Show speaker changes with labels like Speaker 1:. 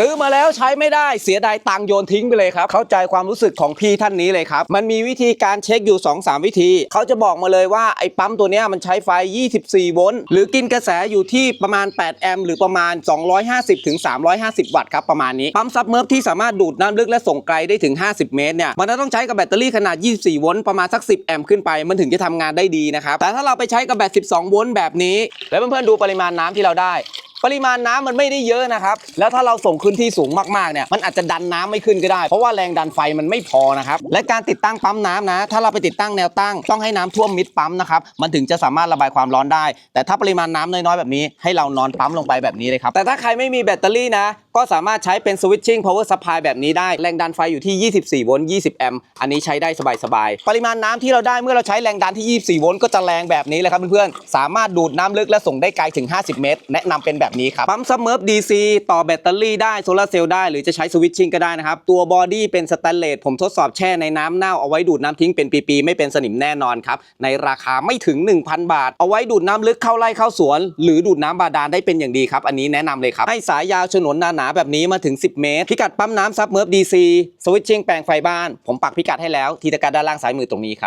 Speaker 1: ซื้อมาแล้วใช้ไม่ได้เสียดายตังโยนทิ้งไปเลยครับ เข้าใจความรู้สึกของพี่ท่านนี้เลยครับ มันมีวิธีการเช็คอยู่ 2-3 วิธี เขาจะบอกมาเลยว่าไอ้ปั๊มตัวเนี้ยมันใช้ไฟ 24 โวลต์หรือกินกระแสอยู่ที่ประมาณ 8 แอมป์หรือประมาณ 250ถึง350 วัตต์ครับประมาณนี้ ปั๊มซับเมิร์ฟที่สามารถดูดน้ำลึกและส่งไกลได้ถึง 50 เมตรเนี่ยมันจะต้องใช้กับแบตเตอรี่ขนาด 24 โวลต์ประมาณสัก 10 แอมป์ขึ้นไป มันถึงจะทำงานได้ดีนะครับแต่ถ้าเราไปใช้กับแบต 12 โวลต์แบบนี้ แล้วเพื่อนๆดูปริมาณน้ำที่เราได้ ปริมาณน้ำมันไม่ได้เยอะนะครับ แล้วถ้าเราส่งขึ้นที่สูงมากๆเนี่ยมันอาจจะดันน้ำไม่ขึ้นก็ได้ เพราะว่าแรงดันไฟมันไม่พอนะครับและการติดตั้งปั๊มน้ำนะ ถ้าเราไปติดตั้งแนวตั้งต้องให้น้ำท่วมมิดปั๊มนะครับมันถึงจะสามารถระบายความร้อนได้ แต่ถ้าปริมาณน้ำน้อยๆแบบนี้ ให้เรานอนปั๊มลงไปแบบนี้เลยครับแต่ถ้าใครไม่มีแบตเตอรี่นะก็สามารถใช้เป็น switching power supply แบบนี้ได้ แรงดันไฟอยู่ที่ 24 โวลต์ 20 แอมป์ อันนี้ใช้ได้สบายๆ ปริมาณน้ำที่เราได้เมื่อเราใช้แรงดันที่ 24 โวลต์ก็จะแรงแบบนี้เลยครับเพื่อนๆ สามารถดูดน้ำลึกและส่งได้ไกลถึง 50 เมตร แนะนำเป็นแบบนี้ครับ ปั๊มซับเมิร์ฟ DC ต่อแบตเตอรี่ได้ โซลาเซลล์ได้ หรือจะใช้สวิตชิ่งก็ได้นะครับ ตัวบอดี้เป็นสแตนเลส ผมทดสอบแช่ในน้ำเน่าเอาไว้ดูดน้ำทิ้งเป็นปีๆ ไม่เป็นสนิมแน่นอนครับ ในราคาไม่ถึง 1,000 บาท เอาไว้ดูดน้ำลึกเข้าไร่เข้าสวน หรือดูดน้ำบาดาลได้เป็นอย่างดีครับ อันนี้แนะนำเลยครับ ให้สายยาวฉนวนหนาแบบนี้มาถึง 10 เมตร พิกัดปั๊มน้ำซับเมิร์ฟ DC สวิตชิ่งแปลงไฟบ้าน ผมปักพิกัดให้แล้ว ทีตะการด้านล่างซ้ายมือตรงนี้ครับ